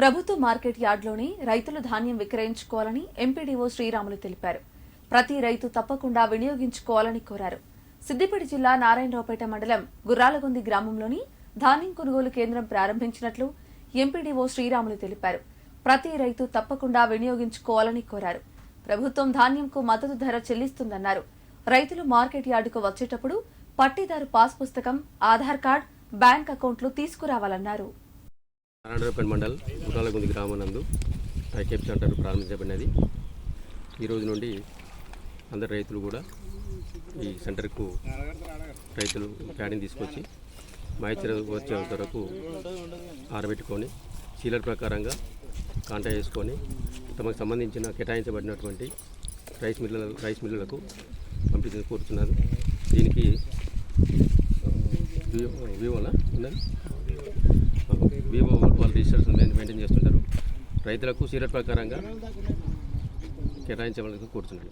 ప్రభుత్వ మార్కెట్ యార్డులోనే రైతులు ధాన్యం విక్రయించుకోవాలని ఎంపీడీఓ శ్రీరాములు తెలిపారు. ప్రతి రైతు తప్పకుండా వినియోగించుకోవాలని కోరారు. సిద్దిపేట జిల్లా నారాయణరావుపేట మండలం గుర్రాలగొంది గ్రామంలోని ధాన్యం కొనుగోలు కేంద్రం ప్రారంభించినట్లు ఎంపీడీఓ శ్రీరాములు తెలిపారు. ప్రతి రైతు తప్పకుండా వినియోగించుకోవాలని కోరారు. ప్రభుత్వం ధాన్యంకు మద్దతు ధర చెల్లిస్తుందన్నారు. రైతులు మార్కెట్ యార్డుకు వచ్చేటప్పుడు పట్టీదారు పాస్ పుస్తకం ఆధార్ కార్డ్ బ్యాంక్ అకౌంట్లు తీసుకురావాలన్నారు. నారాయణపేట మండల్ గుర్రాలగుంది గ్రామనందు టైకేప్ సెంటర్ ప్రారంభించబడినది. ఈరోజు నుండి అందరు రైతులు కూడా ఈ సెంటర్కు రైతులు ప్యాడింగ్ తీసుకొచ్చి మాయిచర్ వచ్చే వరకు ఆరబెట్టుకొని చీలర్ ప్రకారంగా కాంటాక్ట్ చేసుకొని తమకు సంబంధించిన కేటాయించబడినటువంటి రైస్ మిల్లు రైస్ మిల్లులకు పంపించి కోరుతున్నారు. దీనికి వివోలా ఉన్నది? వివో వాళ్ళు రిజిస్టర్స్ మెయింటైన్ చేస్తుంటారు. రైతులకు సీరియల్ ప్రకారంగా కేటాయించవలసి కూర్చున్నాడు